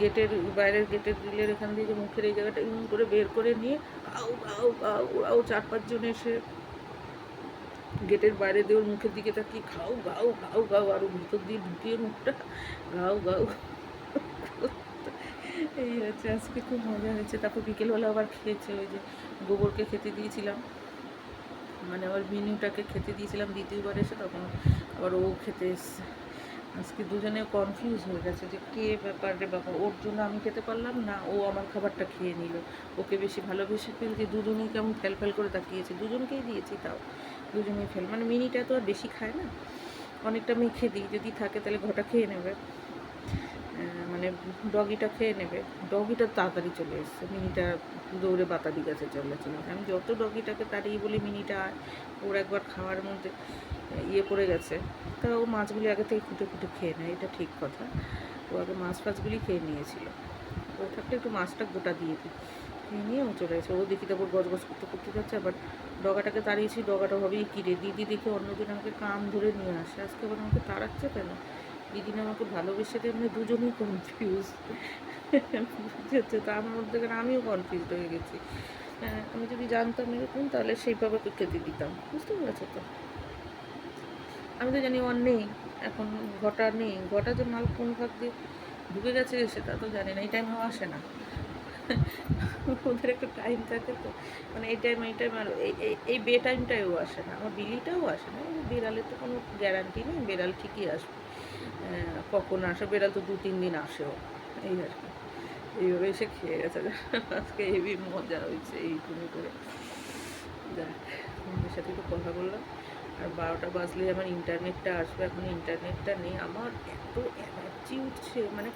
গেটের, বাইরের গেটের গ্রিলের এখান দিয়ে যে মুখের এই জায়গাটা এমন করে বের করে নিয়ে গাও গাও গাও ওরাও চার পাঁচজন এসে গেটের বাইরে দিয়ে ওর মুখের দিকে তাকিয়ে খাও গাও গাও গাও আর ভিতর দিয়ে ঢুকিয়ে মুখটা গাও গাও এই হচ্ছে, আজকে খুব মজা হয়েছে। তারপর বিকেলবেলা আবার খেয়েছে ওই যে গোবরকে খেতে দিয়েছিলাম। মানে আবার মিনুটাকে খেতে দিয়েছিলাম দ্বিতীয়বার এসে, তখন আবার ও খেতে এসছে। আজকে দুজনে কনফিউজ হয়ে গেছে যে কে ব্যাপার রে বাবা, ওর জন্য আমি খেতে পারলাম না, ও আমার খাবারটা খেয়ে নিল। ওকে বেশি ভালোবেসে ফেলছি, দুজনেই কেমন ফেল ফেল করে তাকিয়েছে, দুজনকেই দিয়েছি তাও। দুজনেই ফেল মানে মিনিটা তো আর বেশি খায় না। অনেকটা মেখে দিই, যদি থাকে তাহলে ঘটা খেয়ে নেবে। মানে ডগিটা খেয়ে নেবে। ডগিটা তাড়াতাড়ি চলে এসছে। মিনিটা দৌড়ে বাতাবি গাছে চলে চলে। আমি যত ডগিটাকে তাড়িয়ে বলি, মিনিটা ওর একবার খাওয়ার মধ্যে ইয়ে পড়ে গেছে। তা ও মাছগুলি আগে থেকে খুঁটে খুঁটে খেয়ে নেয়। এটা ঠিক কথা। ও আগে মাছ ফাছগুলি খেয়ে নিয়েছিল। ও থাকলে একটু মাছটা গোটা দিয়ে দিই খেয়ে নিয়ে ও চলে গেছে। ও দেখি তারপর গজ গজ করতে করতে যাচ্ছে। আবার ডগাটাকে তাড়িয়েছি। ডগাটা ভাবেই কিরে দিদি দেখে অন্যদিন আমাকে কান ধরে নিয়ে আসে। আজকে আবার আমাকে তাড়াচ্ছে কেন? দিদিন আমাকে ভালোবেসে দিয়ে মানে দুজনেই কনফিউজ বুঝেছে? তা আমার মধ্যে আমিও কনফিউজ হয়ে গেছি। হ্যাঁ, আমি যদি জানতাম এরকম তাহলে সেইভাবে খেতে দিতাম। বুঝতে পেরেছ তো? আমি তো জানি ওর নেই এখন ঘটা নেই। ঘটা যে মাল কোন ভাগ দিয়ে ঢুকে গেছে সেটা তো জানি না। এই টাইমেও আসে না। ওদের একটা টাইম থাকে তো। মানে এই টাইম এই টাইম আর এই বে টাইমটাও আসে না। আমার বিলিটাও আসে না। বেড়ালের তো কোনো গ্যারান্টি নেই। বেড়াল ঠিকই আসবে। কখন আসে? বেড়াল তো দু, তিন দিন আসেও। এই আর কি। এইভাবে এসে খেয়ে গেছে। আজকে হেভি মজা হয়েছে এই তুমি করে। যাক সাথে একটু কথা বললাম। আর বারোটা বাজলে আমার ইন্টারনেটটা আসবে। এখন ইন্টারনেটটা নেই। আমার এত এনার্জি উঠছে। মানে